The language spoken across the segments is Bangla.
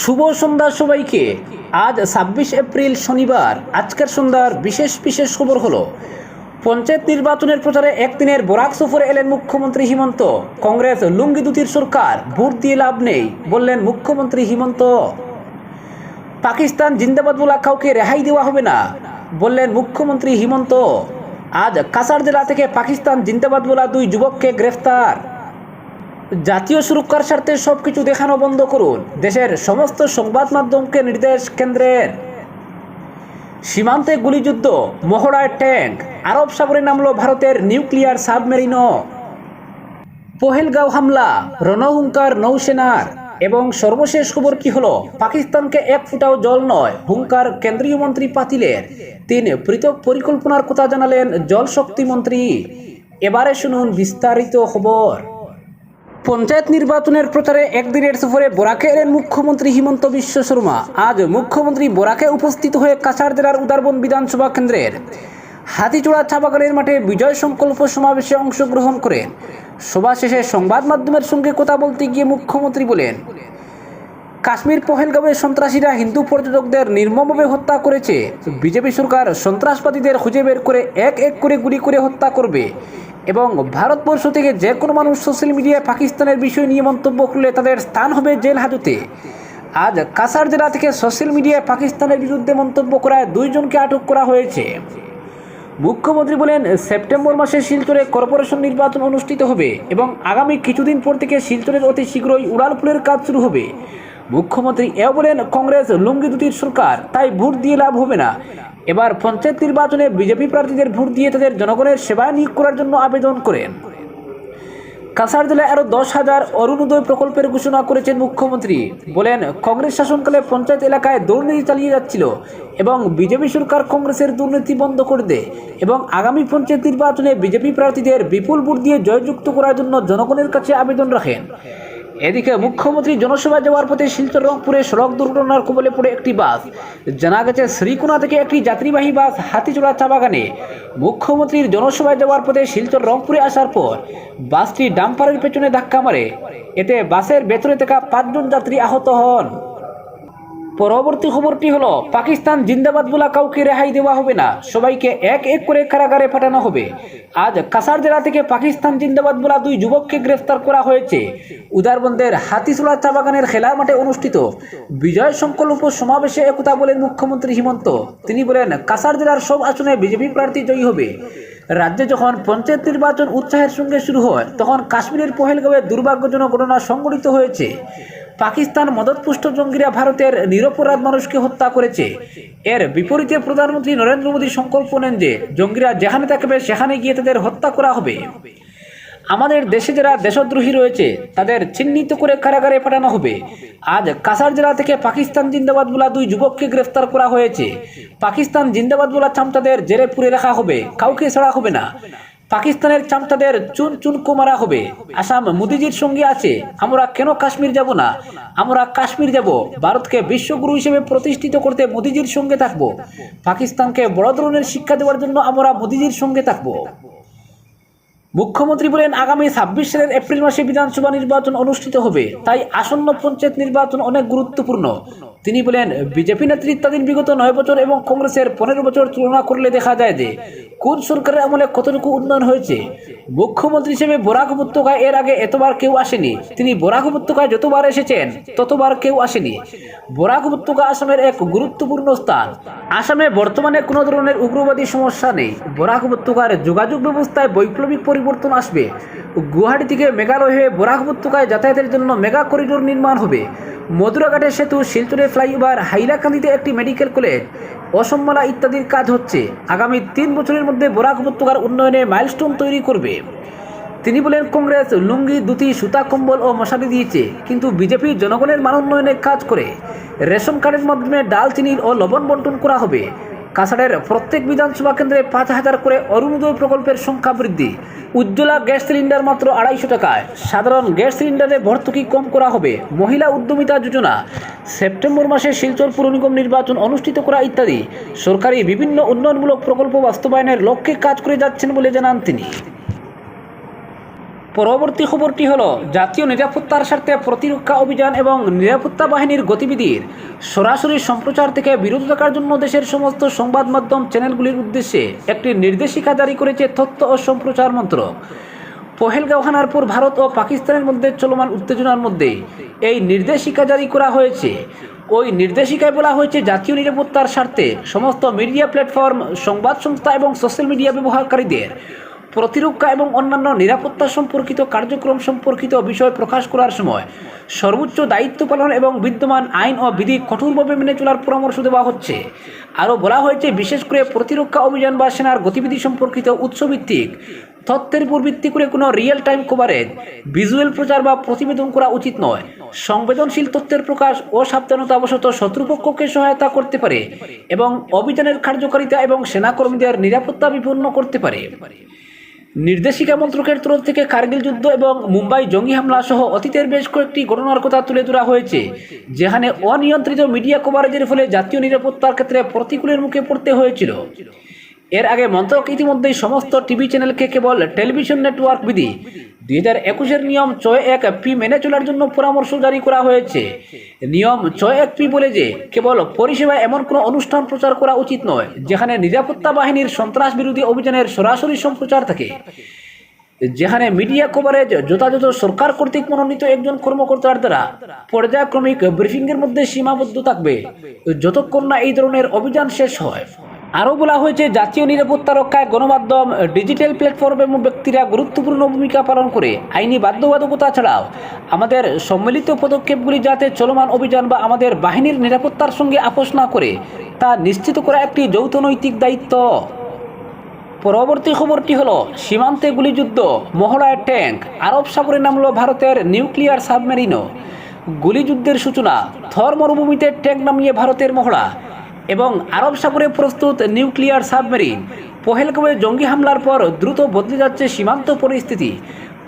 শুভ সন্ধ্যা সবাইকে। আজ ছাব্বিশ এপ্রিল শনিবার। আজকের সন্ধ্যার বিশেষ বিশেষ খবর হলো, পঞ্চায়েত নির্বাচনের প্রচারে একদিনের বরাক সফরে এলেন মুখ্যমন্ত্রী হিমন্ত। কংগ্রেস লুঙ্গি দুতির সরকার, ভোট দিয়ে লাভ নেই, বললেন মুখ্যমন্ত্রী হিমন্ত। পাকিস্তান জিন্দাবাদ বলা কাউকে রেহাই দেওয়া হবে না, বললেন মুখ্যমন্ত্রী হিমন্ত। আজ কাসার জেলা থেকে পাকিস্তান জিন্দাবাদ বলা দুই যুবককে গ্রেফতার। জাতীয় সুরক্ষার স্বার্থে সব কিছু দেখানো বন্ধ করুন। দেশের সমস্ত সংবাদ মাধ্যমকে নির্দেশ কেন্দ্রের সীমান্তে গুলিযুদ্ধ, মহড়ায় ট্যাঙ্ক, আরব সাগরে নামল ভারতের নিউক্লিয়ার সাবমেরিনও। পহেলগাঁও হামলা, রণহুঙ্কার নৌসেনার, এবং সর্বশেষ খবর কি হলো? পাকিস্তানকে এক ফুটাও জল নয়, হুঙ্কার কেন্দ্রীয় মন্ত্রী পাতিলের। তিন, পৃথক পরিকল্পনার কথা জানালেন জল শক্তি মন্ত্রী। এবারে শুনুন বিস্তারিত খবর। পঞ্চায়েত নির্বাচনের প্রচারে একদিনের সফরে বোরাকে এলেন মুখ্যমন্ত্রী হিমন্ত বিশ্ব শর্মা। আজ মুখ্যমন্ত্রী বোরাকে উপস্থিত হয়ে কাছাড় জেলার উদারবন বিধানসভা কেন্দ্রের হাতিচূড়া বাগানের মাঠে বিজয় সংকল্প সমাবেশে অংশগ্রহণ করেন। সভা শেষে সংবাদ মাধ্যমের সঙ্গে কথা বলতে গিয়ে মুখ্যমন্ত্রী বলেন, কাশ্মীর পহেলগাঁওয়ে সন্ত্রাসীরা হিন্দু পর্যটকদের নির্মমভাবে হত্যা করেছে। বিজেপি সরকার সন্ত্রাসবাদীদের খুঁজে বের করে এক এক করে গুলি করে হত্যা করবে। এবং ভারতবর্ষ থেকে যে কোনো মানুষ সোশ্যাল মিডিয়ায় পাকিস্তানের বিষয় নিয়ে মন্তব্য করলে তাদের স্থান হবে জেল হাজতে। আজ কাসার জেলা থেকে সোশ্যাল মিডিয়ায় পাকিস্তানের বিরুদ্ধে মন্তব্য করায় দুইজনকে আটক করা হয়েছে। মুখ্যমন্ত্রী বলেন, সেপ্টেম্বর মাসে শিলচরে কর্পোরেশন নির্বাচন অনুষ্ঠিত হবে এবং আগামী কিছুদিন পর থেকে শিলচরের অতি শীঘ্রই উড়ালপুলের কাজ শুরু হবে। মুখ্যমন্ত্রী এও বলেন, কংগ্রেস লুঙ্গি দুটির সরকার, তাই ভোট দিয়ে লাভ হবে না। এবার পঞ্চায়েত নির্বাচনে বিজেপি প্রার্থীদের ভোট দিয়ে তাদের জনগণের সেবায় নিয়োগ করার জন্য আবেদন করেন। কাছাড় জেলায় আরও দশ হাজার অরুণোদয় প্রকল্পের ঘোষণা করেছেন মুখ্যমন্ত্রী। বলেন, কংগ্রেস শাসনকালে পঞ্চায়েত এলাকায় দুর্নীতি চালিয়ে যাচ্ছিল এবং বিজেপি সরকার কংগ্রেসের দুর্নীতি বন্ধ করে দেয় এবং আগামী পঞ্চায়েত নির্বাচনে বিজেপি প্রার্থীদের বিপুল ভোট দিয়ে জয়যুক্ত করার জন্য জনগণের কাছে আবেদন রাখেন। এদিকে মুখ্যমন্ত্রী জনসভা যাওয়ার পথে শিলচর, রংপুরে সড়ক দুর্ঘটনার কবলে পড়ে একটি বাস। জানা গেছে, শ্রীকোনা থেকে একটি যাত্রীবাহী বাস হাতিচোড়া চা বাগানে। মুখ্যমন্ত্রীর জনসভায় যাওয়ার পথে শিলচর, রংপুরে আসার পর বাসটি ডাম্পারের পেছনে ধাক্কা মারে। এতে বাসের ভেতরে থাকা পাঁচজন যাত্রী আহত হন। পরবর্তী খবরটি হলো, পাকিস্তান জিন্দাবাদ বলা কাউকে রেহাই দেওয়া হবে না। সবাইকে এক এক করে কারাগারে পাঠানো হবে। আজ কাসার জেলা থেকে পাকিস্তান জিন্দাবাদ বলা দুই যুবককে গ্রেফতার করা হয়েছে। উদারবন্দের হাতিসুলা চা বাগানের খেলার মাঠে অনুষ্ঠিত। বিজয় সংকল্প সমাবেশে একথা বলেন মুখ্যমন্ত্রী হিমন্ত। তিনি বলেন কাসার জেলার সব আসনে বিজেপি প্রার্থী জয়ী হবে। রাজ্যে যখন পঞ্চায়েত নির্বাচন উৎসাহের সঙ্গে শুরু হয়, তখন কাশ্মীরের পহেলগাঁওয়ে দুর্ভাগ্যজনক ঘটনা সংঘটিত হয়েছে। পাকিস্তান মদতপুষ্ট জঙ্গিরা ভারতের নিরপরাধ মানুষকে হত্যা করেছে। এর বিপরীতে প্রধানমন্ত্রী নরেন্দ্র মোদী সংকল্প নেন যে, জঙ্গিরা যেখানে থাকবে, সেখানে গিয়ে তাদের হত্যা করা হবে। আমাদের দেশে যারা দেশদ্রোহী রয়েছে, তাদের চিহ্নিত করে কারাগারে পাঠানো হবে। আজ কাসার জেলা থেকে পাকিস্তান জিন্দাবাদ বলা দুই যুবককে গ্রেফতার করা হয়েছে। পাকিস্তান জিন্দাবাদ বলা চামচাদের জেরে পুরে রাখা হবে, কাউকে ছাড়া হবে না। পাকিস্তানের চামচাদের চুন চুনকো মারা হবে। আসাম মোদিজির সঙ্গে আছে। আমরা কেন কাশ্মীর যাব না? আমরা কাশ্মীর যাব। ভারতকে বিশ্বগুরু হিসেবে প্রতিষ্ঠিত করতে মোদিজির সঙ্গে থাকব। পাকিস্তানকে বড় ধরনের শিক্ষা দেওয়ার জন্য আমরা মোদিজির সঙ্গে থাকব। মুখ্যমন্ত্রী বলেন, আগামী ছাব্বিশ সালের এপ্রিল মাসে বিধানসভা নির্বাচন অনুষ্ঠিত হবে। তাই আসন্ন পঞ্চায়েত নির্বাচন অনেক গুরুত্বপূর্ণ। তিনি বলেন, বিজেপি নেতৃত্বাধীন বিগত নয় বছর এবং কংগ্রেসের পনেরো বছর তুলনা করলে দেখা যায় যে কোন সরকারের আমলে কতটুকু উন্নয়ন হয়েছে? মুখ্যমন্ত্রী হিসেবে বরাক উপত্যকায় এর আগে এতবার কেউ আসেনি। তিনি বরাক উপত্যকায় যতবার এসেছেন, ততবার কেউ আসেনি। বরাক উপত্যকা আসামের এক গুরুত্বপূর্ণ স্থান। আসামে বর্তমানে কোনো ধরনের উগ্রবাদী সমস্যা নেই। বরাক উপত্যকার যোগাযোগ ব্যবস্থায় বৈপ্লবিক পরিবর্তন আসবে। গুয়াহাটি থেকে মেঘালয় হয়ে বরাক উপত্যকায় যাতায়াতের জন্য মেগা করিডোর নির্মাণ হবে। মধুরাঘাটের সেতু শিলচরে ফ্লাইওভার, হাইলাকান্দিতে একটি মেডিকেল কলেজ। অসম্মালা ইত্যাদির কাজ হচ্ছে। আগামী তিন বছরের মধ্যে বরাক উপত্যকার উন্নয়নে মাইলস্টোন তৈরি করবে। তিনি বলেন, কংগ্রেস লুঙ্গি দুটি সুতা, কম্বল ও মশারি দিয়েছে, কিন্তু বিজেপি জনগণের মান উন্নয়নে কাজ করে। রেশন কার্ডের মাধ্যমে ডাল, চিনির ও লবণ বন্টন করা হবে। কাছাড়ের প্রত্যেক বিধানসভা কেন্দ্রে পাঁচ হাজার করে অরুণোদয় প্রকল্পের সংখ্যা বৃদ্ধি। উজ্জ্বলা গ্যাস সিলিন্ডার মাত্র আড়াইশো টাকায়। সাধারণ গ্যাস সিলিন্ডারে ভর্তুকি কম করা হবে। মহিলা উদ্যমিতা যোজনা। সেপ্টেম্বর মাসে শিলচর পুর নিগম নির্বাচন অনুষ্ঠিত করা ইত্যাদি। সরকারি বিভিন্ন উন্নয়নমূলক প্রকল্প বাস্তবায়নের লক্ষ্যে কাজ করে যাচ্ছেন বলে জানান তিনি। পরবর্তী খবরটি হলো, জাতীয় নিরাপত্তার স্বার্থে প্রতিরক্ষা অভিযান এবং নিরাপত্তা বাহিনীর গতিবিধির সরাসরি সম্প্রচার থেকে বিরত থাকার জন্য দেশের সমস্ত সংবাদ মাধ্যম চ্যানেলগুলির উদ্দেশ্যে একটি নির্দেশিকা জারি করেছে তথ্য ও সম্প্রচার মন্ত্রক। পহেলগাঁও পর ভারত ও পাকিস্তানের মধ্যে চলমান উত্তেজনার মধ্যে এই নির্দেশিকা জারি করা হয়েছে। ওই নির্দেশিকায় বলা হয়েছে, জাতীয় নিরাপত্তার স্বার্থে সমস্ত মিডিয়া প্ল্যাটফর্ম, সংবাদ সংস্থা এবং সোশ্যাল মিডিয়া ব্যবহারকারীদের প্রতিরক্ষা এবং অন্যান্য নিরাপত্তা সম্পর্কিত কার্যক্রম সম্পর্কিত বিষয় প্রকাশ করার সময় সর্বোচ্চ দায়িত্ব পালন এবং বিদ্যমান আইন ও বিধি কঠোরভাবে মেনে চলার পরামর্শ দেওয়া হচ্ছে। আরও বলা হয়েছে, বিশেষ করে প্রতিরক্ষা অভিযান বা সেনার গতিবিধি সম্পর্কিত উৎসভিত্তিক তথ্যের উপর ভিত্তি করে কোনো রিয়েল টাইম কভারেজ ভিজুয়াল প্রচার বা প্রতিবেদন করা উচিত নয়। সংবেদনশীল তথ্যের প্রকাশ ও অসাবধানতাবশত শত্রুপক্ষকে সহায়তা করতে পারে এবং অভিযানের কার্যকারিতা এবং সেনাকর্মীদের নিরাপত্তা বিপন্ন করতে পারে। নির্দেশিকা মন্ত্রকের তরফ থেকে কার্গিল যুদ্ধ এবং মুম্বাই জঙ্গি হামলা সহ অতীতের বেশ কয়েকটি ঘটনার কথা তুলে ধরা হয়েছে, যেখানে অনিয়ন্ত্রিত মিডিয়া কভারেজের ফলে জাতীয় নিরাপত্তার ক্ষেত্রে প্রতিকূলের মুখে পড়তে হয়েছিল। এর আগে মন্ত্রক ইতিমধ্যেই সমস্ত টিভি চ্যানেলকে কেবল টেলিভিশন নেটওয়ার্ক বিধি। দুই হাজার একুশের নিয়ম ছয় এক পি মেনে চলার জন্য পরামর্শ জারি করা হয়েছে। নিয়ম ছয় এক পি বলে যে, কেবল পরিষেবা এমন কোনো অনুষ্ঠান প্রচার করা উচিত নয়, যেখানে নিরাপত্তা বাহিনীর সন্ত্রাস বিরোধী অভিযানের সরাসরি সম্প্রচার থাকে। যেখানে মিডিয়া কভারেজ যথাযথ সরকার কর্তৃক মনোনীত একজন কর্মকর্তার দ্বারা পর্যায়ক্রমিক ব্রিফিংয়ের মধ্যে সীমাবদ্ধ থাকবে। যতক্ষণ না এই ধরনের অভিযান শেষ হয়। আরও বলা হয়েছে, জাতীয় নিরাপত্তা রক্ষায় গণমাধ্যম, ডিজিটাল প্ল্যাটফর্ম এবং ব্যক্তিরা গুরুত্বপূর্ণ ভূমিকা পালন করে। আইনি বাধ্যবাধকতা ছাড়াও আমাদের সম্মিলিত পদক্ষেপগুলি যাতে চলমান অভিযান বা আমাদের বাহিনীর নিরাপত্তার সঙ্গে আপোষ না করে, তা নিশ্চিত করা একটি যৌথ নৈতিক দায়িত্ব। পরবর্তী খবরটি হলো, সীমান্তে গুলিযুদ্ধ, মহড়ায় ট্যাঙ্ক, আরব সাগরে নামলো ভারতের নিউক্লিয়ার সাবমেরিনও। গুলিযুদ্ধের সূচনা, থর মরুভূমিতে ট্যাঙ্ক নামিয়ে ভারতের মহড়া। এবং আরব সাগরে প্রস্তুত নিউক্লিয়ার সাবমেরিন। পহেলগাঁওয়ে জঙ্গি হামলার পর দ্রুত বদলে যাচ্ছে সীমান্ত পরিস্থিতি।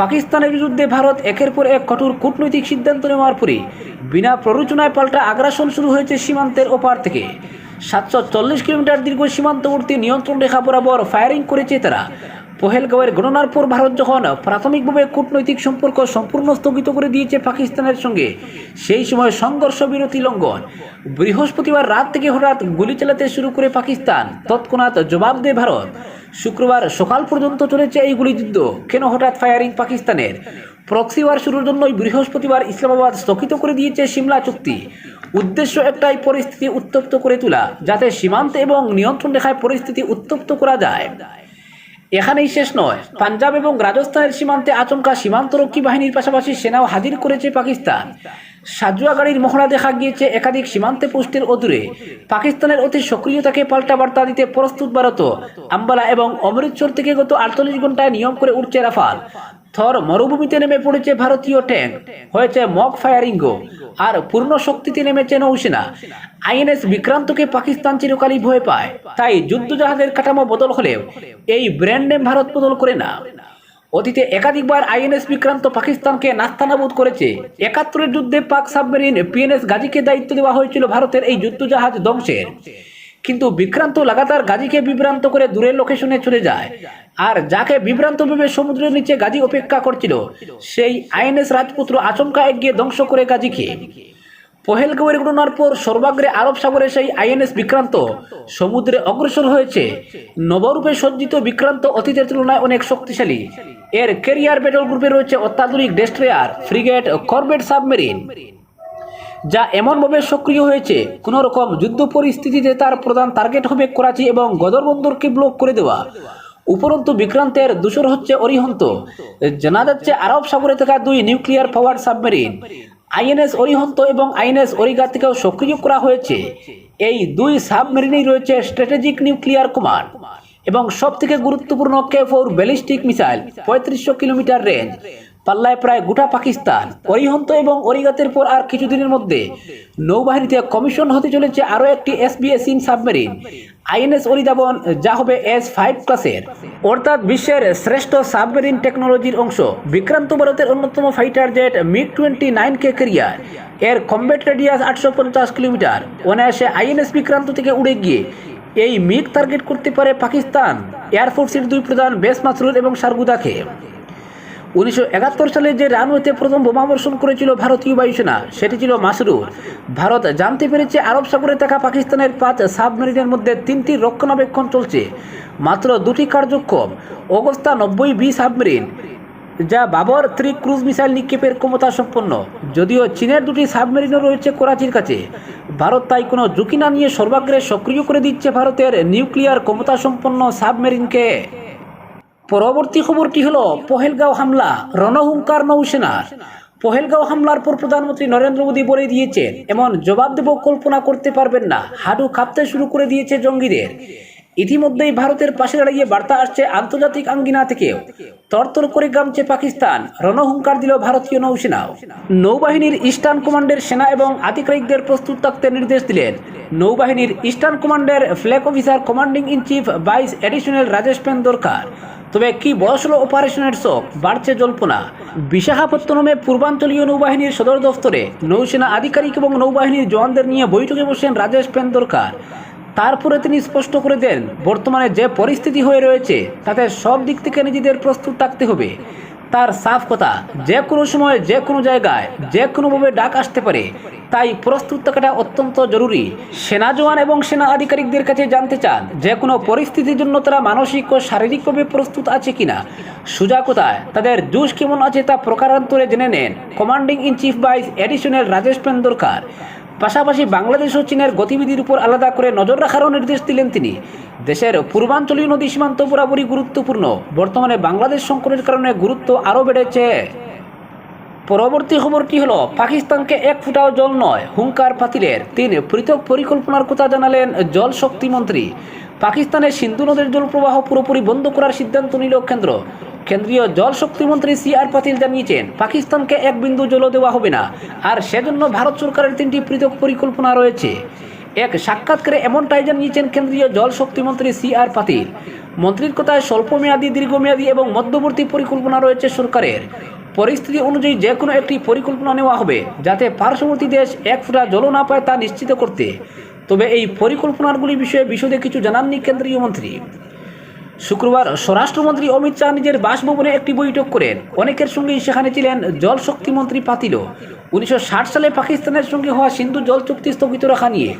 পাকিস্তানের বিরুদ্ধে ভারত একের পর এক কঠোর কূটনৈতিক সিদ্ধান্ত নেওয়ার পরে বিনা প্ররোচনায় পাল্টা আগ্রাসন শুরু হয়েছে সীমান্তের ওপার থেকে। সাতশো চল্লিশ কিলোমিটার দীর্ঘ সীমান্তবর্তী নিয়ন্ত্রণ রেখা বরাবর ফায়ারিং করেছে তারা। পহেলগাঁওয়ের গণনার পর ভারত যখন প্রাথমিকভাবে কূটনৈতিক সম্পর্ক সম্পূর্ণ স্থগিত করে দিয়েছে পাকিস্তানের সঙ্গে, সেই সময় সংঘর্ষ বিরতি লঙ্ঘন। বৃহস্পতিবার রাত থেকে হঠাৎ গুলি চালাতে শুরু করে পাকিস্তান। তৎক্ষণাৎ জবাব দেয় ভারত। শুক্রবার সকাল পর্যন্ত চলেছে এই গুলিযুদ্ধ কেন হঠাৎ ফায়ারিং পাকিস্তানের? প্রক্সিওয়ার শুরুর জন্যই বৃহস্পতিবার ইসলামাবাদ স্থগিত করে দিয়েছে সিমলা চুক্তি। উদ্দেশ্য একটাই, পরিস্থিতি উত্তপ্ত করে তোলা, যাতে সীমান্ত এবং নিয়ন্ত্রণ রেখায় পরিস্থিতি উত্তপ্ত করা যায়। এখানেই শেষ নয়। পাঞ্জাব এবং রাজস্থানের সীমান্তে আচমকা সীমান্তরক্ষী বাহিনীর পাশাপাশি সেনাও হাজির করেছে পাকিস্তান। সাজুয়া গাড়ির মহড়া দেখা গিয়েছে একাধিক সীমান্তে পোস্টের অদূরে। পাকিস্তানের অতি সক্রিয়তাকে পাল্টা বার্তা দিতে প্রস্তুত ভারত আম্বালা এবং অমৃতসর থেকে গত আটচল্লিশ ঘন্টায় নিয়ম করে উঠছে রাফাল। থর মরুভূমিতে নেমে পড়েছে ভারতীয় ট্যাঙ্ক। হয়েছে মক ফায়ারিংও। আর পূর্ণ শক্তিতে নেমেছে নৌসেনা। আইএনএস বিক্রান্তকে পাকিস্তান চিরকালই ভয় পায়। তাই যুদ্ধজাহাজের কাঠামো বদল হলেও এই ব্র্যান্ড নেম ভারত বদল করে না। অতীতে একাধিকবার আইএনএস বিক্রান্ত পাকিস্তানকে নাস্তানাবুদ করেছে। একাত্তরের যুদ্ধে পাক সাবমেরিন পিএনএস গাজীকে দায়িত্ব দেওয়া হয়েছিল ভারতের এই যুদ্ধজাহাজ ধ্বংসের। কিন্তু বিক্রান্ত লাগাতার গাজীকে বিভ্রান্ত করে দূরের লোকেশনে চলে যায়। আর যাকে বিভ্রান্ত ভেবে সমুদ্রের নিচে গাজী অপেক্ষা করছিল, সেই আইএনএস রাজপুত্র আচমকা এগিয়ে ধ্বংস করে গাজীকে। পহেলগাঁওয়ের ঘটনার পর সর্বাগ্রে আরব সাগরে সেই আইএনএস বিক্রান্ত সমুদ্রে অগ্রসর হয়েছে। নবরূপে সজ্জিত বিক্রান্ত অতীতের তুলনায় অনেক শক্তিশালী। এর ক্যারিয়ার ব্যাটল গ্রুপে রয়েছে অত্যাধুনিক ডেস্ট্রেয়ার, ফ্রিগেট, করবেট সাবমেরিন। যা এমনভাবে সক্রিয় হয়েছে কোনো রকম যুদ্ধ পরিস্থিতিতে তার প্রধান টার্গেট হবে করাচি এবং গদর বন্দরকে ব্লক করে দেওয়া। উপরন্তু বিক্রান্তের দূষর হচ্ছে অরিহন্ত। জানা যাচ্ছে আরব সাগরে থাকা দুই nuclear power submarine INS Arihant এবং আইএনএস অরিগা থেকেও সক্রিয় করা হয়েছে। এই দুই সাবমেরিনেই রয়েছে স্ট্র্যাটেজিক নিউক্লিয়ার কমান্ড এবং সব থেকে গুরুত্বপূর্ণ কে ফোর ব্যালিস্টিক মিসাইল পঁয়ত্রিশশো কিলোমিটার রেঞ্জ পাল্লায় প্রায় গোটা পাকিস্তান, অরিহন্ত এবং অরিগাতের পর আর কিছুদিনের মধ্যে নৌবাহিনীতে কমিশন হতে চলেছে আরও একটি এসবিএস ইন সাবমেরিন। আইএনএস অরিদাবন, যা হবে এস ফাইভ ক্লাসের। অর্থাৎ বিশ্বের শ্রেষ্ঠ সাবমেরিন টেকনোলজির অংশ। বিক্রান্ত ভারতের অন্যতম fighter jet MiG twenty nine কে কেরিয়ার। এর কম্বেট রেডিয়াস আটশো পঞ্চাশ কিলোমিটার। অনায়াসে আইএনএস বিক্রান্ত থেকে উড়ে গিয়ে এই মিগ টার্গেট করতে পারে পাকিস্তান। এয়ারফোর্সের দুই প্রধান বেস মাসরুর এবং সারগুদাকে উনিশশো একাত্তর সালে যে রানওয়েতে প্রথম বোমাবর্ষণ করেছিল ভারতীয় বায়ুসেনা, সেটি ছিল মাসরুর ভারত জানতে পেরেছে আরব সাগরে থাকা পাকিস্তানের পাঁচ সাবমেরিনের মধ্যে তিনটি রক্ষণাবেক্ষণ চলছে। মাত্র দুটি কার্যক্রম অগস্তা নব্বই বি সাবমেরিন, যা বাবর থ্রি ক্রুজ মিসাইল নিক্ষেপের ক্ষমতা সম্পন্ন। যদিও চীনের দুটি সাবমেরিনও রয়েছে করাচির কাছে। ভারত তাই কোনো ঝুঁকি না নিয়ে সর্বাগ্রে সক্রিয় করে দিচ্ছে ভারতের নিউক্লিয়ার ক্ষমতা সম্পন্ন সাবমেরিনকে। পরবর্তী খবরটি হল, পহেলগাঁও হামলা, রণহুঙ্কার নৌসেনার। পহেলগাঁও হামলার পর প্রধানমন্ত্রী নরেন্দ্র মোদী বলে দিয়েছেন, এমন জবাব দেব কল্পনা করতে পারবেন না। হাডু কাঁপতে শুরু করে দিয়েছে জঙ্গিদের। ইতিমধ্যেই ভারতের পাশে দাঁড়িয়ে বার্তা আসছে আন্তর্জাতিক আঙ্গিনা থেকেও। তরতর করে গামছে পাকিস্তান রণহুঙ্কার দিল ভারতীয় নৌসেনাও নৌবাহিনীর ইস্টার্ন কমান্ডের সেনা এবং আধিকারিকদের প্রস্তুত থাকতে নির্দেশ দিলেন। নৌবাহিনীর ইস্টার্ন কমান্ডের flag officer commanding in chief vice additional Rajesh pen দরকার। তবে কি হলো অপারেশনের শোক, বাড়ছে জল্পনা। বিশাখাপত্তনমে পূর্বাঞ্চলীয় নৌবাহিনীর সদর দফতরে নৌসেনা আধিকারিক এবং নৌবাহিনীর জওয়ানদের নিয়ে বৈঠকে বসেন রাজেশ পেন দরকার। তারপরে তিনি স্পষ্ট করে দেন, বর্তমানে যে পরিস্থিতি হয়ে রয়েছে, তাতে সব দিক থেকে নিজেদের প্রস্তুত থাকতে হবে। তার সাফ কথা, যে কোনো সময় যে কোনো জায়গায় যে কোনোভাবে ডাক আসতে পারে, তাই প্রস্তুত থাকাটা অত্যন্ত জরুরি। সেনা জওয়ান এবং সেনা আধিকারিকদের কাছে জানতে চান যে কোনো পরিস্থিতির জন্য তারা মানসিক ও শারীরিকভাবে প্রস্তুত আছে কিনা। সোজা কোথায়, তাদের জুস কেমন আছে তা প্রকারান্তরে জেনে নেন। Commanding in chief vice additional Rajesh Pendarkar. পাশাপাশি বাংলাদেশ ও চীনের গতিবিধির উপর আলাদা করে নজর রাখারও নির্দেশ দিলেন তিনি। দেশের পূর্বাঞ্চলীয় নদী সীমান্ত বরাবরই গুরুত্বপূর্ণ। বর্তমানে বাংলাদেশ সংকটের কারণে গুরুত্ব আরও বেড়েছে। পরবর্তী খবরটি হলো? পাকিস্তানকে এক ফুটাও জল নয়, হুঙ্কার পাতিলের তিন, পৃথক পরিকল্পনার কথা জানালেন জল শক্তি মন্ত্রী। পাকিস্তানের সিন্ধু নদের জল প্রবাহ পুরোপুরি বন্ধ করার সিদ্ধান্ত নিল কেন্দ্র। কেন্দ্রীয় জল শক্তি মন্ত্রী সি আর পাতিল জানিয়েছেন, পাকিস্তানকে এক বিন্দু জলও দেওয়া হবে না। আর সেজন্য ভারত সরকারের তিনটি পৃথক পরিকল্পনা রয়েছে। এক, সাক্ষাৎকারে এমনটাই জানিয়েছেন কেন্দ্রীয় জল শক্তি মন্ত্রী সি আর পাতিল। মন্ত্রীর কথায় স্বল্পমেয়াদী, দীর্ঘমেয়াদী এবং মধ্যবর্তী পরিকল্পনা রয়েছে সরকারের। পরিস্থিতি অনুযায়ী যে কোনো একটি পরিকল্পনা নেওয়া হবে, যাতে পার্শ্ববর্তী দেশ এক ফুটা জল না পায় তা নিশ্চিত করতে। তবে এই পরিকল্পনাগুলি বিষয়ে বিশদে কিছু জানাননি কেন্দ্রীয় মন্ত্রী। শুক্রবার স্বরাষ্ট্রমন্ত্রী অমিত শাহ নিজের বাসভবনে একটি বৈঠক করেন। অনেকের সঙ্গেই সেখানে ছিলেন জল শক্তি মন্ত্রী পাতিল। উনিশশো সালে পাকিস্তানের সঙ্গে হওয়া সিন্ধু জল চুক্তি স্থগিত রাখা নিয়ে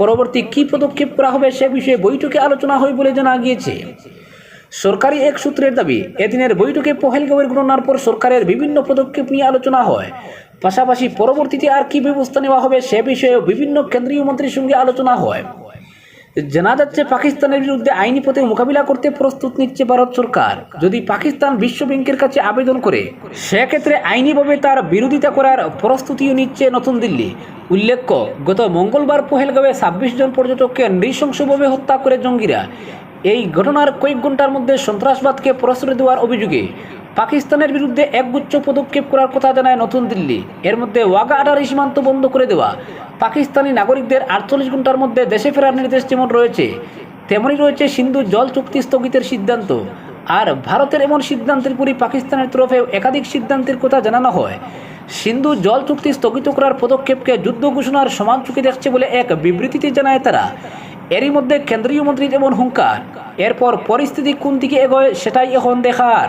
পরবর্তী কী পদক্ষেপ করা হবে সে বিষয়ে বৈঠকে আলোচনা হয় বলে জানা গিয়েছে। সরকারি এক সূত্রের দাবি, এদিনের বৈঠকে পহেলগাঁওয়ের ঘটনার পর সরকারের বিভিন্ন পদক্ষেপ নিয়ে আলোচনা হয়। পাশাপাশি পরবর্তীতে আর কি ব্যবস্থা নেওয়া হবে সে বিষয়েও বিভিন্ন কেন্দ্রীয় মন্ত্রীর সঙ্গে আলোচনা হয়। জানা যাচ্ছে পাকিস্তানের বিরুদ্ধে আইনি পথে মোকাবিলা করতে প্রস্তুত নিচ্ছে ভারত সরকার। যদি পাকিস্তান বিশ্ব ব্যাংকের কাছে আবেদন করে, সেক্ষেত্রে আইনিভাবে তার বিরোধিতা করার প্রস্তুতিও নিচ্ছে নতুন দিল্লি। উল্লেখ্য, গত মঙ্গলবার পহেলগাঁওয়ে ছাব্বিশ জন পর্যটককে নৃশংসভাবে হত্যা করে জঙ্গিরা। এই ঘটনার কয়েক ঘণ্টার মধ্যে সন্ত্রাসবাদকে প্রশ্রয় দেওয়ার অভিযোগে পাকিস্তানের বিরুদ্ধে একগুচ্ছ পদক্ষেপ করার কথা জানায় নতুন দিল্লি। এর মধ্যে ওয়াগা আডারি সীমান্ত বন্ধ করে দেওয়া। পাকিস্তানি নাগরিকদের আটচল্লিশ ঘণ্টার মধ্যে দেশে ফেরার নির্দেশ যেমন রয়েছে, তেমনই রয়েছে সিন্ধু জল চুক্তি স্থগিতের সিদ্ধান্ত। আর ভারতের এমন সিদ্ধান্তের পরই পাকিস্তানের তরফে একাধিক সিদ্ধান্তের কথা জানানো হয়। সিন্ধু জল চুক্তি স্থগিত করার পদক্ষেপকে যুদ্ধ ঘোষণার সমান চুক্তি দেখছে বলে এক বিবৃতিতে জানায় তারা। এরই মধ্যে কেন্দ্রীয় মন্ত্রী যেমন হুঙ্কার। এরপর পরিস্থিতি কোন দিকে এগোয় সেটাই এখন দেখার।